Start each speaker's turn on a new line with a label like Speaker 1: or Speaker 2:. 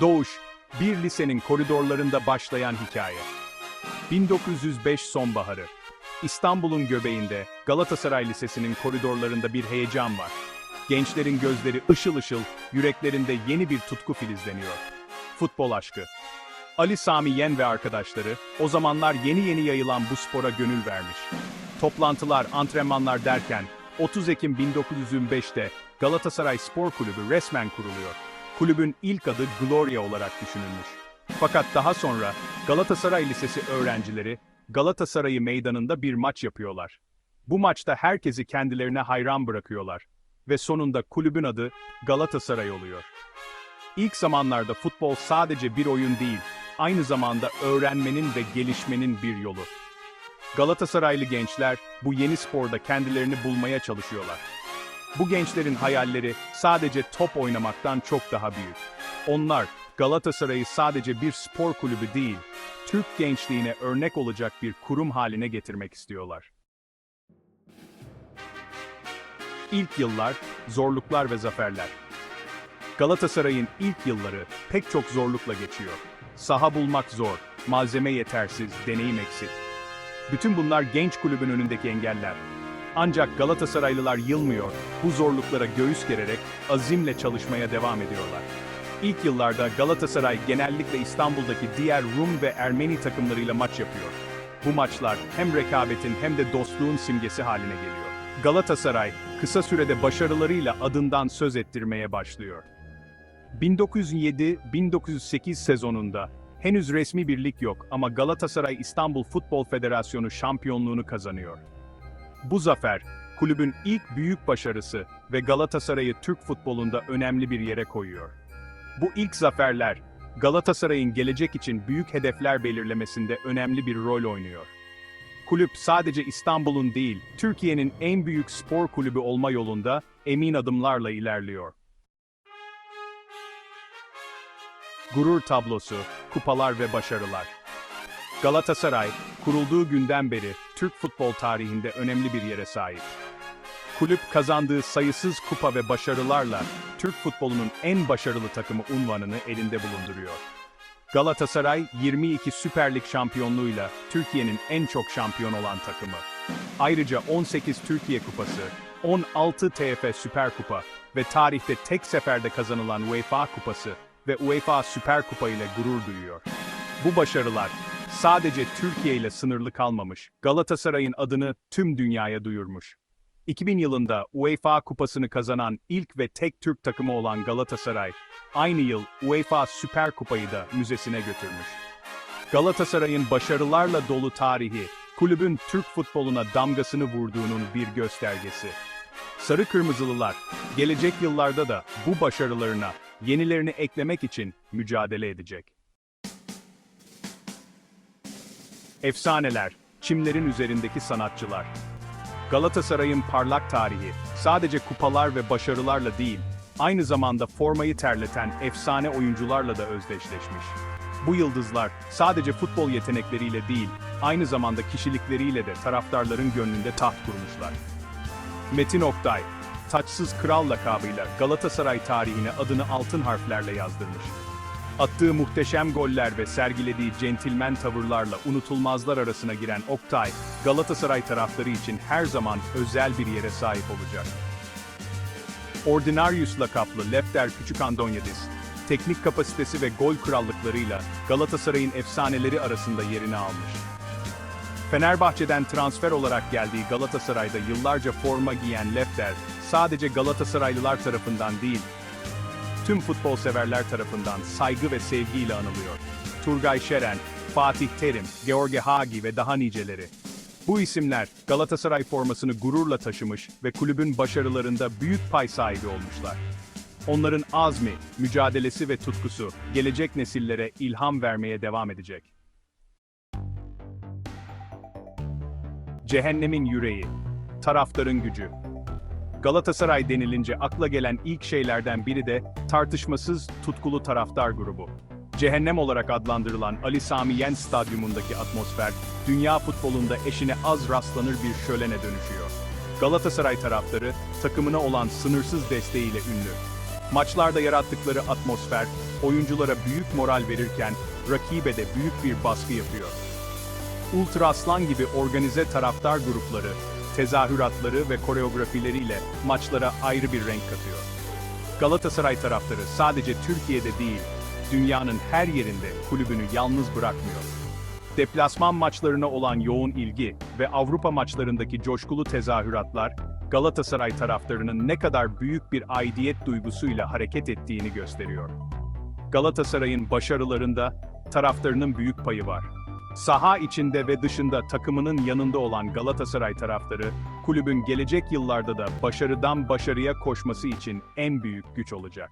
Speaker 1: Doğuş, bir lisenin koridorlarında başlayan hikaye. 1905 sonbaharı. İstanbul'un göbeğinde Galatasaray Lisesi'nin koridorlarında bir heyecan var. Gençlerin gözleri ışıl ışıl, yüreklerinde yeni bir tutku filizleniyor. Futbol aşkı. Ali Sami Yen ve arkadaşları o zamanlar yeni yeni yayılan bu spora gönül vermiş. Toplantılar, antrenmanlar derken 30 Ekim 1925'te Galatasaray Spor Kulübü resmen kuruluyor. Kulübün ilk adı Gloria olarak düşünülmüş. Fakat daha sonra Galatasaray Lisesi öğrencileri Galatasaray'ı meydanında bir maç yapıyorlar. Bu maçta herkesi kendilerine hayran bırakıyorlar ve sonunda kulübün adı Galatasaray oluyor. İlk zamanlarda futbol sadece bir oyun değil, aynı zamanda öğrenmenin ve gelişmenin bir yolu. Galatasaraylı gençler bu yeni sporda kendilerini bulmaya çalışıyorlar. Bu gençlerin hayalleri sadece top oynamaktan çok daha büyük. Onlar Galatasaray'ı sadece bir spor kulübü değil, Türk gençliğine örnek olacak bir kurum haline getirmek istiyorlar. İlk yıllar, zorluklar ve zaferler. Galatasaray'ın ilk yılları pek çok zorlukla geçiyor. Saha bulmak zor, malzeme yetersiz, deneyim eksik. Bütün bunlar genç kulübün önündeki engeller. Ancak Galatasaraylılar yılmıyor, bu zorluklara göğüs gererek azimle çalışmaya devam ediyorlar. İlk yıllarda Galatasaray genellikle İstanbul'daki diğer Rum ve Ermeni takımlarıyla maç yapıyor. Bu maçlar hem rekabetin hem de dostluğun simgesi haline geliyor. Galatasaray kısa sürede başarılarıyla adından söz ettirmeye başlıyor. 1907-1908 sezonunda henüz resmi bir lig yok ama Galatasaray İstanbul Futbol Federasyonu şampiyonluğunu kazanıyor. Bu zafer, kulübün ilk büyük başarısı ve Galatasaray'ı Türk futbolunda önemli bir yere koyuyor. Bu ilk zaferler, Galatasaray'ın gelecek için büyük hedefler belirlemesinde önemli bir rol oynuyor. Kulüp sadece İstanbul'un değil, Türkiye'nin en büyük spor kulübü olma yolunda emin adımlarla ilerliyor. Gurur tablosu, kupalar ve başarılar. Galatasaray, kurulduğu günden beri Türk futbol tarihinde önemli bir yere sahip. Kulüp kazandığı sayısız kupa ve başarılarla Türk futbolunun en başarılı takımı unvanını elinde bulunduruyor. Galatasaray 22 Süper Lig şampiyonluğuyla Türkiye'nin en çok şampiyon olan takımı. Ayrıca 18 Türkiye Kupası, 16 TFF Süper Kupa ve tarihte tek seferde kazanılan UEFA Kupası ve UEFA Süper Kupa ile gurur duyuyor. Bu başarılar sadece Türkiye ile sınırlı kalmamış, Galatasaray'ın adını tüm dünyaya duyurmuş. 2000 yılında UEFA Kupası'nı kazanan ilk ve tek Türk takımı olan Galatasaray, aynı yıl UEFA Süper Kupayı da müzesine götürmüş. Galatasaray'ın başarılarla dolu tarihi, kulübün Türk futboluna damgasını vurduğunun bir göstergesi. Sarı Kırmızılılar, gelecek yıllarda da bu başarılarına yenilerini eklemek için mücadele edecek. Efsaneler, çimlerin üzerindeki sanatçılar. Galatasaray'ın parlak tarihi, sadece kupalar ve başarılarla değil, aynı zamanda formayı terleten efsane oyuncularla da özdeşleşmiş. Bu yıldızlar, sadece futbol yetenekleriyle değil, aynı zamanda kişilikleriyle de taraftarların gönlünde taht kurmuşlar. Metin Oktay, taçsız kral lakabıyla Galatasaray tarihine adını altın harflerle yazdırmış. Attığı muhteşem goller ve sergilediği centilmen tavırlarla unutulmazlar arasına giren Oktay, Galatasaray taraftarı için her zaman özel bir yere sahip olacak. Ordinarius lakaplı Lefter Küçük Andonyadis, teknik kapasitesi ve gol krallıklarıyla Galatasaray'ın efsaneleri arasında yerini almış. Fenerbahçe'den transfer olarak geldiği Galatasaray'da yıllarca forma giyen Lefter, sadece Galatasaraylılar tarafından değil, tüm futbol severler tarafından saygı ve sevgiyle anılıyor. Turgay Şeren, Fatih Terim, George Hagi ve daha niceleri. Bu isimler Galatasaray formasını gururla taşımış ve kulübün başarılarında büyük pay sahibi olmuşlar. Onların azmi, mücadelesi ve tutkusu gelecek nesillere ilham vermeye devam edecek. Cehennemin yüreği, taraftarın gücü. Galatasaray denilince akla gelen ilk şeylerden biri de tartışmasız tutkulu taraftar grubu. Cehennem olarak adlandırılan Ali Sami Yen Stadyumundaki atmosfer, dünya futbolunda eşine az rastlanır bir şölene dönüşüyor. Galatasaray taraftarı, takımına olan sınırsız desteğiyle ünlü. Maçlarda yarattıkları atmosfer, oyunculara büyük moral verirken, rakibe de büyük bir baskı yapıyor. Ultra Aslan gibi organize taraftar grupları, tezahüratları ve koreografileriyle maçlara ayrı bir renk katıyor. Galatasaray taraftarı sadece Türkiye'de değil, dünyanın her yerinde kulübünü yalnız bırakmıyor. Deplasman maçlarına olan yoğun ilgi ve Avrupa maçlarındaki coşkulu tezahüratlar, Galatasaray taraftarının ne kadar büyük bir aidiyet duygusuyla hareket ettiğini gösteriyor. Galatasaray'ın başarılarında taraftarının büyük payı var. Saha içinde ve dışında takımının yanında olan Galatasaray taraftarı, kulübün gelecek yıllarda da başarıdan başarıya koşması için en büyük güç olacak.